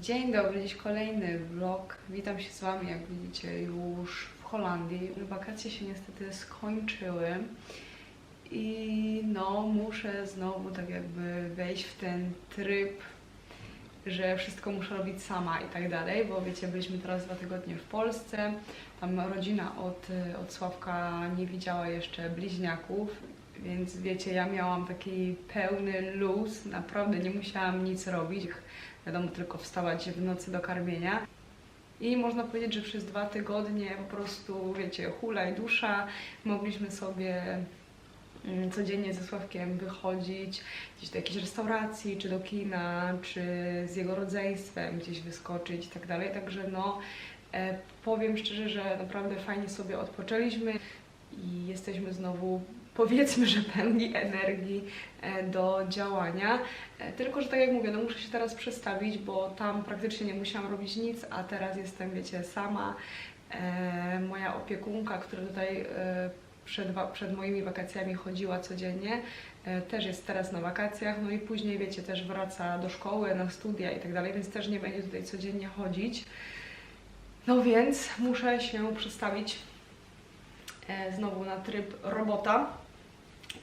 Dzień dobry, dziś kolejny vlog. Witam się z Wami, jak widzicie, już w Holandii. Wakacje się niestety skończyły i no, muszę znowu tak jakby wejść w ten tryb, że wszystko muszę robić sama i tak dalej, bo wiecie, byliśmy teraz dwa tygodnie w Polsce, tam rodzina od, od Sławka nie widziała jeszcze bliźniaków, więc wiecie, ja miałam taki pełny luz, naprawdę nie musiałam nic robić, wiadomo, tylko wstawać w nocy do karmienia. I można powiedzieć, że przez dwa tygodnie po prostu, wiecie, hula i dusza, mogliśmy sobie mm, codziennie ze Sławkiem wychodzić gdzieś do jakiejś restauracji, czy do kina, czy z jego rodzeństwem gdzieś wyskoczyć i tak dalej. Także no, e, powiem szczerze, że naprawdę fajnie sobie odpoczęliśmy i jesteśmy znowu, powiedzmy, że pełni energii e, do działania. E, Tylko, że tak jak mówię, no muszę się teraz przestawić, bo tam praktycznie nie musiałam robić nic, a teraz jestem, wiecie, sama. E, moja opiekunka, która tutaj e, przed, przed moimi wakacjami chodziła codziennie, e, też jest teraz na wakacjach, no i później, wiecie, też wraca do szkoły, na studia i tak dalej, więc też nie będzie tutaj codziennie chodzić. No więc muszę się przestawić znowu na tryb robota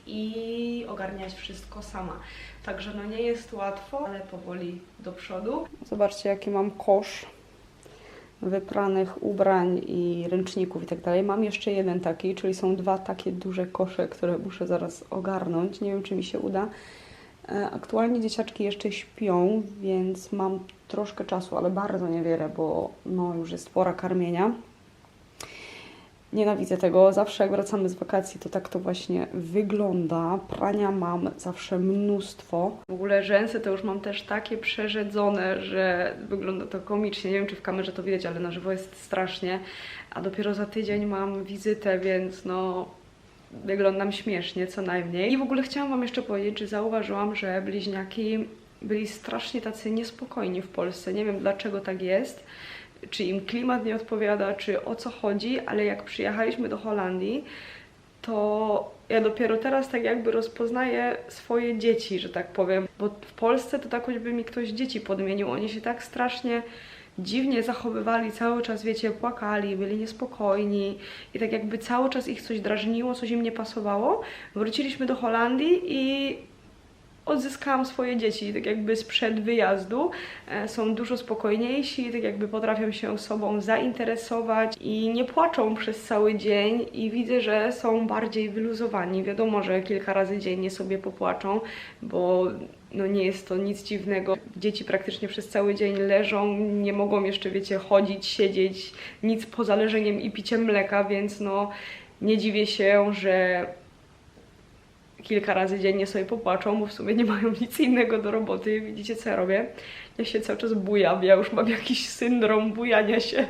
i ogarniać wszystko sama. Także no nie jest łatwo, ale powoli do przodu. Zobaczcie jaki mam kosz wypranych ubrań i ręczników i tak dalej. Mam jeszcze jeden taki, czyli są dwa takie duże kosze, które muszę zaraz ogarnąć. Nie wiem czy mi się uda. E, Aktualnie dzieciaczki jeszcze śpią, więc mam troszkę czasu, ale bardzo niewiele, bo no już jest pora karmienia. Nienawidzę tego. Zawsze jak wracamy z wakacji, to tak to właśnie wygląda. Prania mam zawsze mnóstwo. W ogóle rzęsy to już mam też takie przerzedzone, że wygląda to komicznie. Nie wiem, czy w kamerze to widać, ale na żywo jest strasznie. A dopiero za tydzień mam wizytę, więc no wyglądam śmiesznie co najmniej. I w ogóle chciałam Wam jeszcze powiedzieć, że zauważyłam, że bliźniaki byli strasznie tacy niespokojni w Polsce. Nie wiem dlaczego tak jest czy im klimat nie odpowiada, czy o co chodzi, ale jak przyjechaliśmy do Holandii, to ja dopiero teraz tak jakby rozpoznaję swoje dzieci, że tak powiem. Bo w Polsce to tak choćby mi ktoś dzieci podmienił. Oni się tak strasznie dziwnie zachowywali, cały czas, wiecie, płakali, byli niespokojni i tak jakby cały czas ich coś drażniło, coś im nie pasowało. Wróciliśmy do Holandii i odzyskałam swoje dzieci, tak jakby sprzed wyjazdu. E, Są dużo spokojniejsi, tak jakby potrafią się sobą zainteresować i nie płaczą przez cały dzień i widzę, że są bardziej wyluzowani. Wiadomo, że kilka razy dziennie sobie popłaczą, bo no nie jest to nic dziwnego. Dzieci praktycznie przez cały dzień leżą, nie mogą jeszcze, wiecie, chodzić, siedzieć, nic poza leżeniem i piciem mleka, więc no nie dziwię się, że kilka razy dziennie sobie popłaczą, bo w sumie nie mają nic innego do roboty. Widzicie, co ja robię? Ja się cały czas bujam, ja już mam jakiś syndrom bujania się.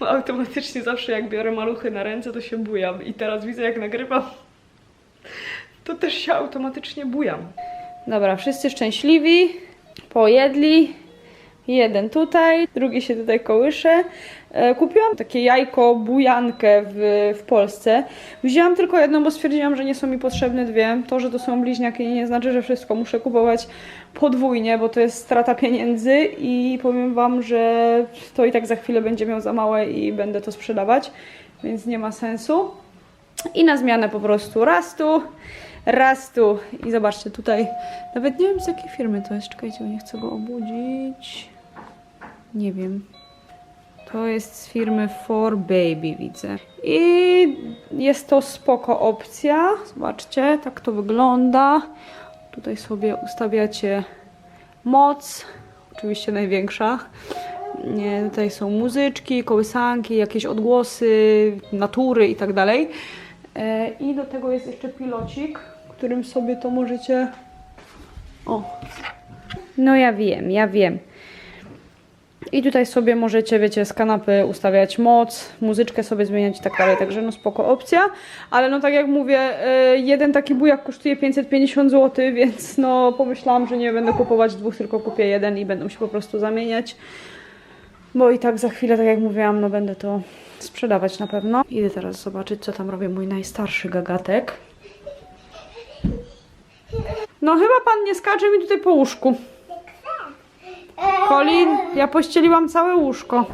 Bo automatycznie zawsze jak biorę maluchy na ręce, to się bujam. I teraz widzę, jak nagrywam, to też się automatycznie bujam. Dobra, wszyscy szczęśliwi, pojedli. Jeden tutaj, drugi się tutaj kołysze. E, Kupiłam takie jajko, bujankę w, w Polsce. Wzięłam tylko jedno, bo stwierdziłam, że nie są mi potrzebne dwie. To, że to są bliźniaki nie znaczy, że wszystko muszę kupować podwójnie, bo to jest strata pieniędzy i powiem Wam, że to i tak za chwilę będzie miał za małe i będę to sprzedawać, więc nie ma sensu. I na zmianę po prostu raz tu, raz tu. I zobaczcie tutaj, nawet nie wiem z jakiej firmy to jest. Czekajcie, nie chcę go obudzić. Nie wiem. To jest z firmy For Baby, widzę. I jest to spoko opcja. Zobaczcie, tak to wygląda. Tutaj sobie ustawiacie moc, oczywiście największa. Nie, tutaj są muzyczki, kołysanki, jakieś odgłosy natury i tak dalej. E, I do tego jest jeszcze pilocik, którym sobie to możecie. O. No ja wiem, ja wiem. I tutaj sobie możecie, wiecie, z kanapy ustawiać moc, muzyczkę sobie zmieniać i tak dalej, także no spoko opcja. Ale no tak jak mówię, e, jeden taki bujak kosztuje 550 zł, więc no pomyślałam, że nie będę kupować dwóch, tylko kupię jeden i będą się po prostu zamieniać. Bo i tak za chwilę, tak jak mówiłam, no będę to sprzedawać na pewno. Idę teraz zobaczyć, co tam robi mój najstarszy gagatek. No chyba pan nie skacze mi tutaj po łóżku. Colin, ja pościeliłam całe łóżko.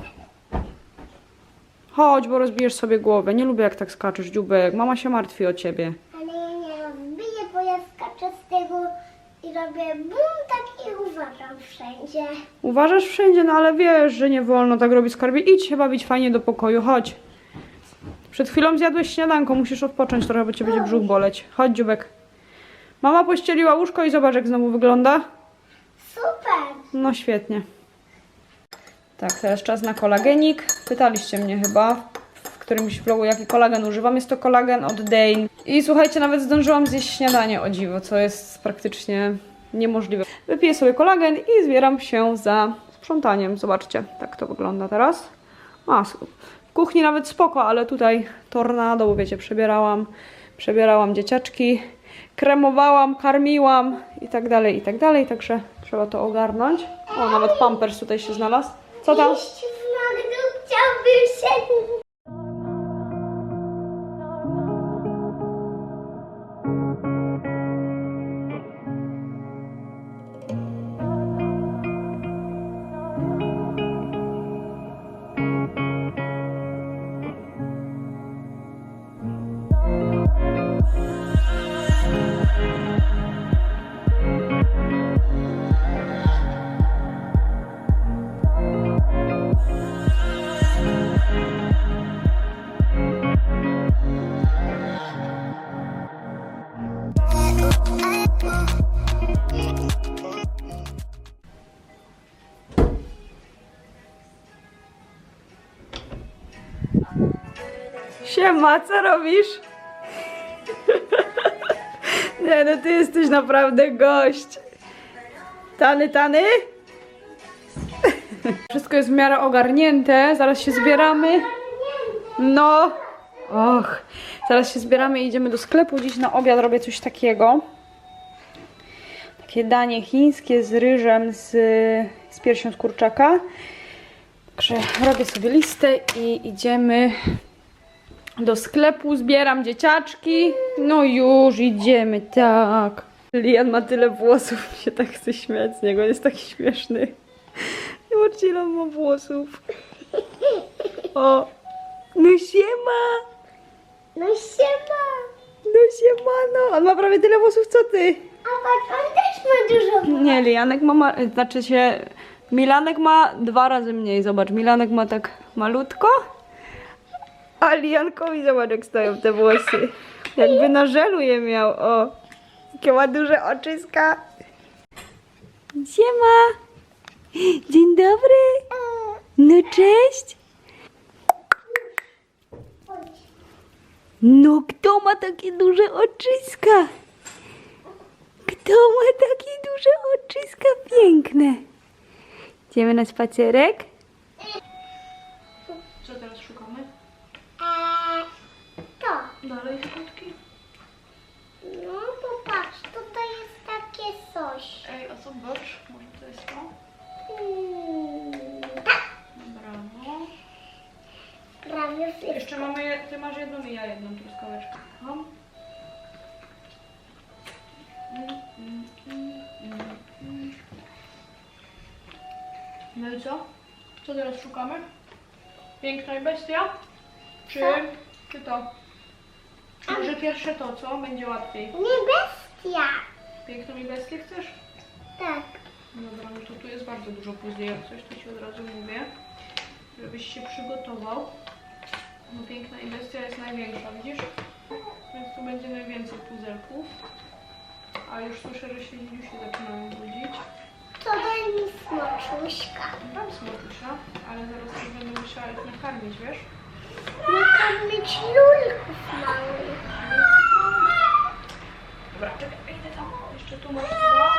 Chodź, bo rozbijesz sobie głowę. Nie lubię jak tak skaczesz, dziubek. Mama się martwi o ciebie. Ale ja nie rozbiję, bo ja skaczę z tego i robię bum, tak i uważam wszędzie. Uważasz wszędzie, no ale wiesz, że nie wolno tak robić skarbie. Idź się bawić fajnie do pokoju, chodź. Przed chwilą zjadłeś śniadanko, musisz odpocząć trochę, bo cię będzie brzuch boleć. Chodź, dziubek. Mama pościeliła łóżko i zobacz, jak znowu wygląda. Super! No świetnie. Tak, teraz czas na kolagenik. Pytaliście mnie chyba w którymś vlogu, jaki kolagen używam. Jest to kolagen od Dane. I słuchajcie, nawet zdążyłam zjeść śniadanie o dziwo, co jest praktycznie niemożliwe. Wypiję sobie kolagen i zbieram się za sprzątaniem. Zobaczcie, tak to wygląda teraz. A, w kuchni nawet spoko, ale tutaj tornado, bo wiecie, przebierałam, przebierałam dzieciaczki, kremowałam, karmiłam i tak dalej, i tak dalej, także trzeba to ogarnąć. O, nawet pampers tutaj się znalazł. Co tam? Iść w chciałbym się... Siema, co robisz? Nie no, ty jesteś naprawdę gość. Tany, tany? Wszystko jest w miarę ogarnięte, zaraz się zbieramy. No, och, zaraz się zbieramy i idziemy do sklepu. Dziś na obiad robię coś takiego. Takie danie chińskie z ryżem, z, z piersią z kurczaka. Także robię sobie listę i idziemy do sklepu, zbieram dzieciaczki. No już, idziemy, tak. Lian ma tyle włosów, się tak chce śmiać z niego, jest taki śmieszny. Zobaczcie, ile ma włosów. O, no siema, No siema! no siemano. On ma prawie tyle włosów, co ty. A patrz, on też ma dużo... Nie, Lianek ma, ma znaczy się, Milanek ma dwa razy mniej, zobacz, Milanek ma tak malutko, a Liankowi zobacz jak stoją te włosy, jakby na żelu je miał, o, jakie ma duże oczyska. Siema, dzień dobry, no cześć. No kto ma takie duże oczyska? Kto ma takie duże oczyska piękne? Idziemy na spacerek? Co teraz szukamy? Eee, to. Dalej kotki. No popatrz, tutaj jest takie coś. Ej, a zobacz, może to jest to? Hmm, Brawo. prawie wszystko. Jeszcze mamy, je- ty masz jedną i ja jedną No i co? Co teraz szukamy? Piękna i bestia? Czy, Co? czy to? Może pierwsze to, co? Będzie łatwiej. Nie bestia. Piękną i bestię chcesz? Tak. Dobra, no to tu jest bardzo dużo puzli, jak coś to ci od razu mówię, żebyś się przygotował. No piękna i bestia jest największa, widzisz? Więc tu będzie najwięcej puzelków. A już słyszę, że się dzidziusi zaczynają budzić. To daj mi smoczuśka. Mam smotusza, ale zaraz też będę musiała ich nakarmić, wiesz? Nakarmić lulków małych. Dobra, czekaj, idę tam. Jeszcze tu masz dwa.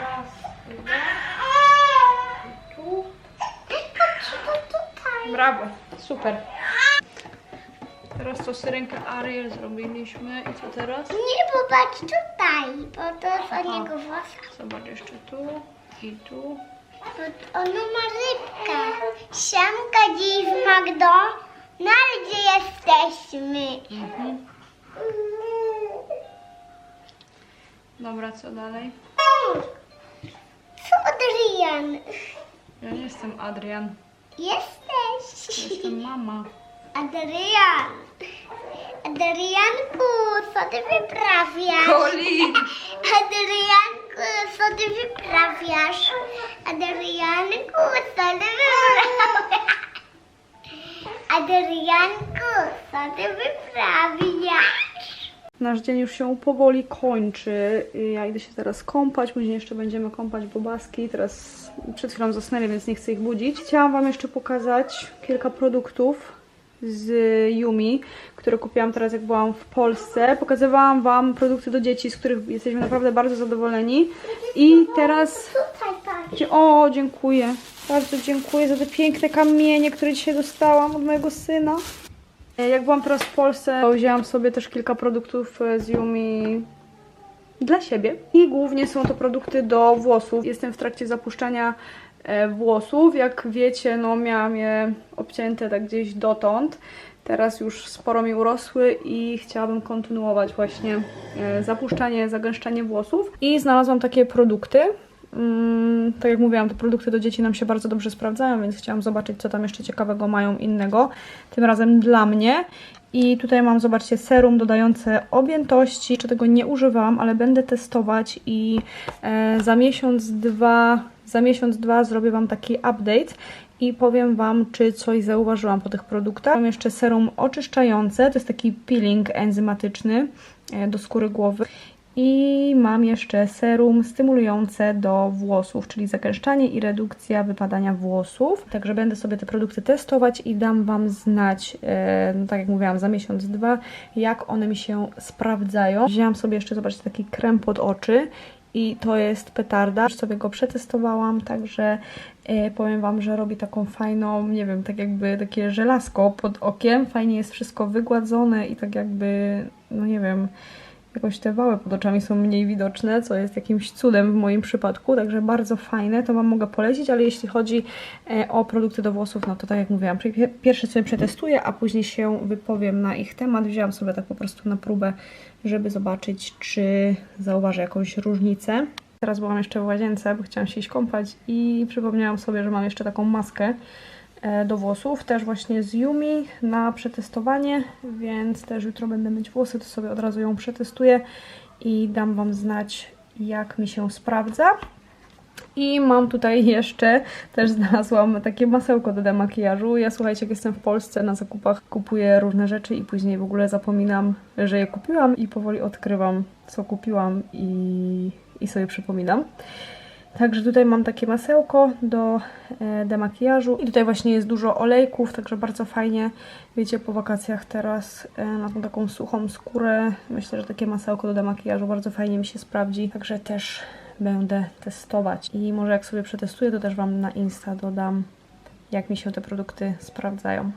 Raz, dwa. I tu. Patrz, to tutaj. Brawo, super. Teraz to syrenkę Ariel zrobiliśmy i co teraz? Nie, popatrz tutaj, bo to jest od niego włosa. Zobacz jeszcze tu i tu. Ono ma rybkę. Siemka dziś w Magdo. No ale gdzie jesteśmy? Mhm. Dobra, co dalej? Co? Adrian. Ja nie jestem Adrian, Jesteś. jestem mama. Adrian. Adrianku, co ty wyprawiasz? Colin! Adrianku, co ty wyprawiasz? Adrianku, co ty wyprawiasz? Adrianku, co ty wyprawiasz? Nasz dzień już się powoli kończy. Ja idę się teraz kąpać, później jeszcze będziemy kąpać bobaski. Teraz przed chwilą zasnęli, więc nie chcę ich budzić. Chciałam Wam jeszcze pokazać kilka produktów z Yumi, które kupiłam teraz jak byłam w Polsce. Pokazywałam Wam produkty do dzieci, z których jesteśmy naprawdę bardzo zadowoleni. I teraz O, dziękuję. Bardzo dziękuję za te piękne kamienie, które dzisiaj dostałam od mojego syna. Jak byłam teraz w Polsce, to wzięłam sobie też kilka produktów e, z Yumi dla siebie. I głównie są to produkty do włosów. Jestem w trakcie zapuszczania włosów. Jak wiecie, no miałam je obcięte tak gdzieś dotąd. Teraz już sporo mi urosły i chciałabym kontynuować właśnie e, zapuszczanie, zagęszczanie włosów. I znalazłam takie produkty. Mm, tak jak mówiłam, te produkty do dzieci nam się bardzo dobrze sprawdzają, więc chciałam zobaczyć, co tam jeszcze ciekawego mają innego. Tym razem dla mnie. I tutaj mam, zobaczcie, serum dodające objętości. Jeszcze tego nie używałam, ale będę testować i e, za miesiąc, dwa, za miesiąc, dwa zrobię Wam taki update i powiem Wam, czy coś zauważyłam po tych produktach. Mam jeszcze serum oczyszczające, to jest taki peeling enzymatyczny e, do skóry głowy. I mam jeszcze serum stymulujące do włosów, czyli zagęszczanie i redukcja wypadania włosów. Także będę sobie te produkty testować i dam Wam znać, e, no tak jak mówiłam, za miesiąc, dwa, jak one mi się sprawdzają. Wzięłam sobie jeszcze, zobaczcie, taki krem pod oczy i to jest petarda. Już sobie go przetestowałam, także e, powiem Wam, że robi taką fajną, nie wiem, tak jakby takie żelazko pod okiem. Fajnie jest wszystko wygładzone i tak jakby, no nie wiem, jakoś te wały pod oczami są mniej widoczne, co jest jakimś cudem w moim przypadku, także bardzo fajne, to Wam mogę polecić, ale jeśli chodzi e, o produkty do włosów, no to tak jak mówiłam, pie- pierwsze sobie przetestuję, a później się wypowiem na ich temat. Wzięłam sobie tak po prostu na próbę, żeby zobaczyć, czy zauważę jakąś różnicę. Teraz byłam jeszcze w łazience, bo chciałam się iść kąpać i przypomniałam sobie, że mam jeszcze taką maskę do włosów, też właśnie z Yumi na przetestowanie, więc też jutro będę myć włosy, to sobie od razu ją przetestuję i dam Wam znać, jak mi się sprawdza. I mam tutaj jeszcze, też znalazłam takie masełko do demakijażu. Ja słuchajcie, jak jestem w Polsce na zakupach, kupuję różne rzeczy i później w ogóle zapominam, że je kupiłam i powoli odkrywam, co kupiłam i, i sobie przypominam. Także tutaj mam takie masełko do e, demakijażu i tutaj właśnie jest dużo olejków, także bardzo fajnie, wiecie, po wakacjach teraz e, na tą taką suchą skórę. Myślę, że takie masełko do demakijażu bardzo fajnie mi się sprawdzi, także też będę testować. I może jak sobie przetestuję, to też Wam na Insta dodam, jak mi się te produkty sprawdzają.